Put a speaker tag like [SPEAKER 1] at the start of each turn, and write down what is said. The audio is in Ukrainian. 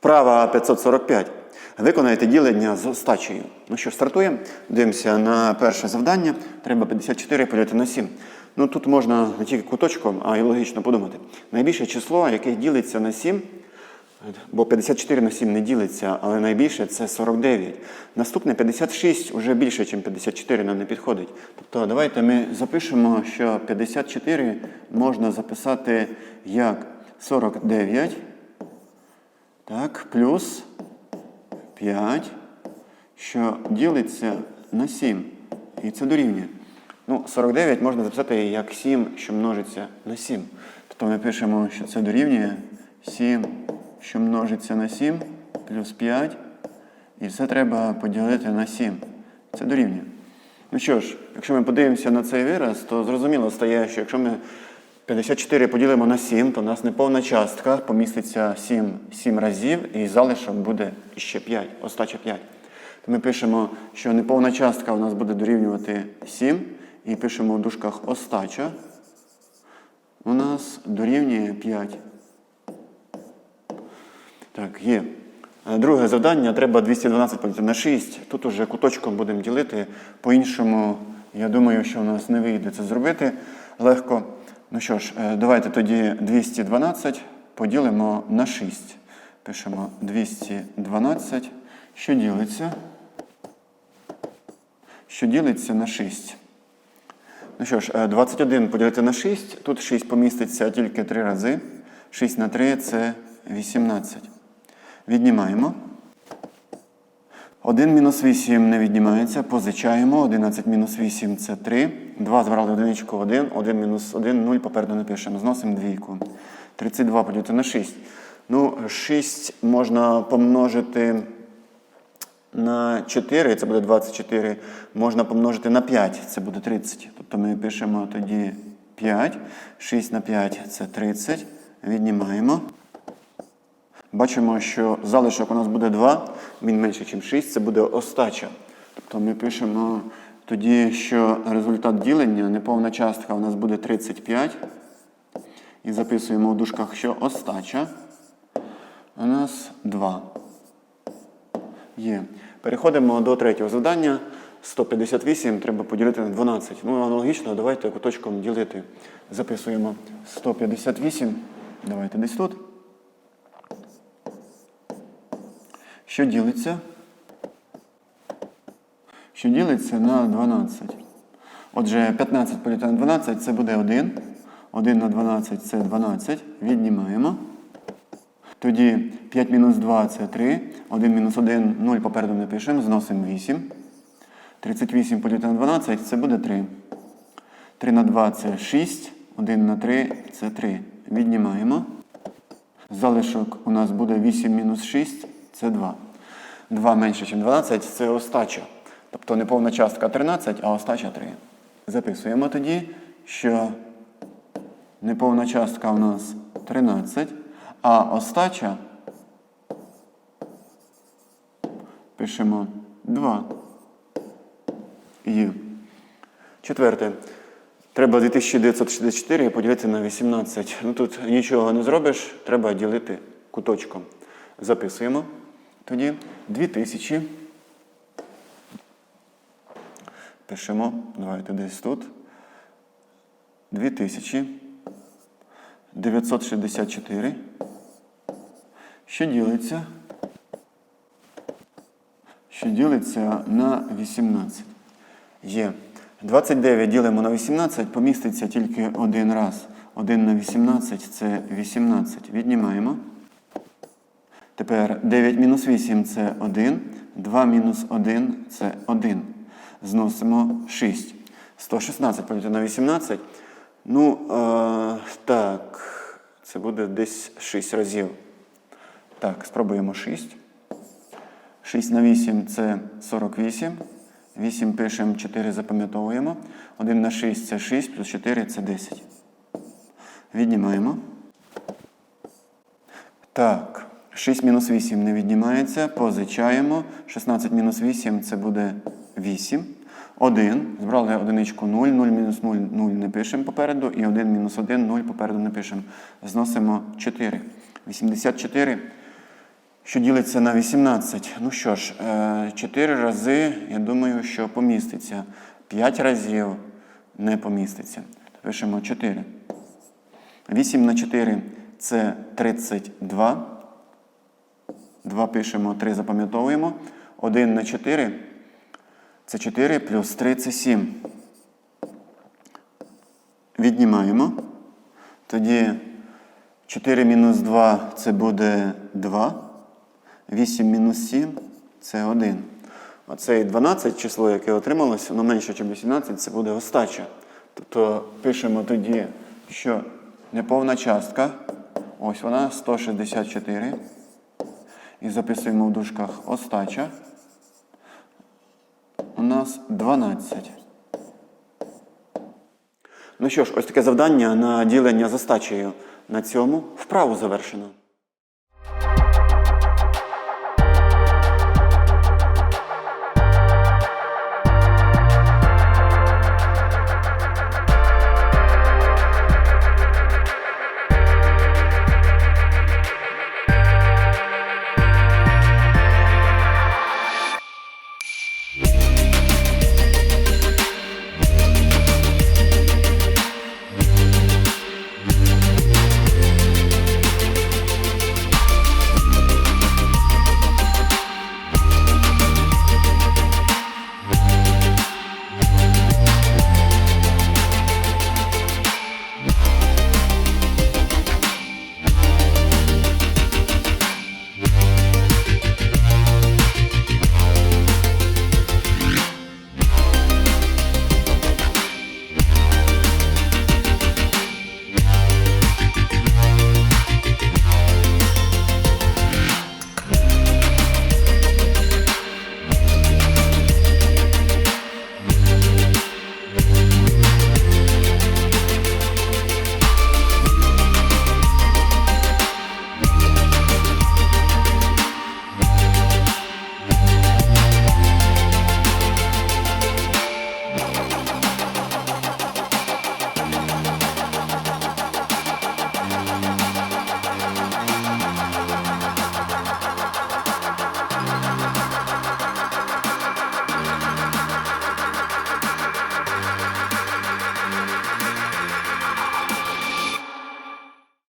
[SPEAKER 1] Вправа 545. Виконайте ділення з остачею. Ну що, стартуємо. Дивимося на перше завдання. Треба 54 поділити на 7. Ну тут можна не тільки куточком, а й логічно подумати. Найбільше число, яке ділиться на 7, бо 54 на 7 не ділиться, але найбільше це 49. Наступне 56 вже більше, ніж 54 нам не підходить. Тобто давайте ми запишемо, що 54 можна записати як 49. Так, плюс 5, що ділиться на 7. І це дорівнює. Ну, 49 можна записати як 7, що множиться на 7. Тобто ми пишемо, що це дорівнює 7, що множиться на 7, плюс 5. І це треба поділити на 7. Це дорівнює. Ну що ж, якщо ми подивимося на цей вираз, то зрозуміло стає, що якщо ми 54 поділимо на 7, то у нас неповна частка поміститься 7, 7 разів, і залишок буде ще 5, остача 5. То ми пишемо, що неповна частка у нас буде дорівнювати 7, і пишемо в дужках остача. У нас дорівнює 5. Так, є. Е, Друге завдання треба 212 поділити на 6. Тут уже куточком будемо ділити. По-іншому, я думаю, що у нас не вийде це зробити легко. Ну що ж, е, давайте тоді 212 поділимо на 6. Пишемо 212, що ділиться. Що ділиться на 6. Ну що ж, е, 21 поділити на 6. Тут 6 поміститься тільки 3 рази. 6 на 3 це 18. Віднімаємо. 1 мінус 8 не віднімається, позичаємо. 11 мінус 8 це 3. 2 збрали одиничку 1, 1 мінус 1, 0 попереду не пишемо. Зносимо двійку. 32 поділити на 6. Ну, 6 можна помножити на 4, це буде 24. Можна помножити на 5, це буде 30. Тобто ми пишемо тоді 5. 6 на 5 це 30. Віднімаємо. Бачимо, що залишок у нас буде 2, він менше, ніж 6, це буде остача. Тобто ми пишемо тоді, що результат ділення, неповна частка у нас буде 35. І записуємо в дужках, що остача у нас 2. Є. Переходимо до третього завдання. 158 треба поділити на 12. Ну, аналогічно, давайте куточком ділити. Записуємо 158. Давайте десь тут. Що ділиться? Що ділиться на 12. Отже, 15 поділити на 12 це буде 1. 1 на 12 це 12. Віднімаємо. Тоді 5 мінус 2 це 3. 1 мінус 1 0 попереду не пишемо. Зносимо 8. 38 поділити на 12 це буде 3. 3 на 2 це 6. 1 на 3 це 3. Віднімаємо. Залишок у нас буде 8 мінус 6 це 2. 2 менше, ніж 12 це остача. Тобто неповна частка 13, а остача 3. Записуємо тоді, що неповна частка у нас 13, а остача пишемо 2. Є. Четверте. Треба 2964 поділити на 18. Ну тут нічого не зробиш, треба ділити куточком. Записуємо. Тоді 2000. Пишемо, давайте десь тут. 2000. 964. Що ділиться? Що ділиться на 18. Є. 29 ділимо на 18, поміститься тільки один раз. 1 на 18 це 18. Віднімаємо. Тепер 9 мінус 8 це 1. 2 мінус 1 це 1. Зносимо 6. 116 поділити на 18. Ну, е, так, це буде десь 6 разів. Так, спробуємо 6. 6 на 8 це 48. 8 пишемо, 4 запам'ятовуємо. 1 на 6 це 6, плюс 4 це 10. Віднімаємо. Так, 6 мінус 8 не віднімається. Позичаємо. 16 мінус 8 це буде 8. 1. Збрали одиничку 0. 0 мінус 0, 0 не пишемо попереду. І 1 мінус 1, 0 попереду не пишемо. Зносимо 4. 84. що ділиться на 18. Ну що ж, 4 рази, я думаю, що поміститься. 5 разів не поміститься. Пишемо 4. 8 на 4 це 32. 2 пишемо, 3 запам'ятовуємо. 1 на 4 це 4 плюс 3 це 7. Віднімаємо. Тоді 4 мінус 2 це буде 2. 8 мінус 7 це 1. Оце 12 число, яке отрималося, воно менше, ніж 18, це буде остача. Тобто пишемо тоді, що неповна частка, ось вона 164. І записуємо в дужках остача. У нас 12. Ну що ж, ось таке завдання на ділення з остачею. На цьому вправу завершено.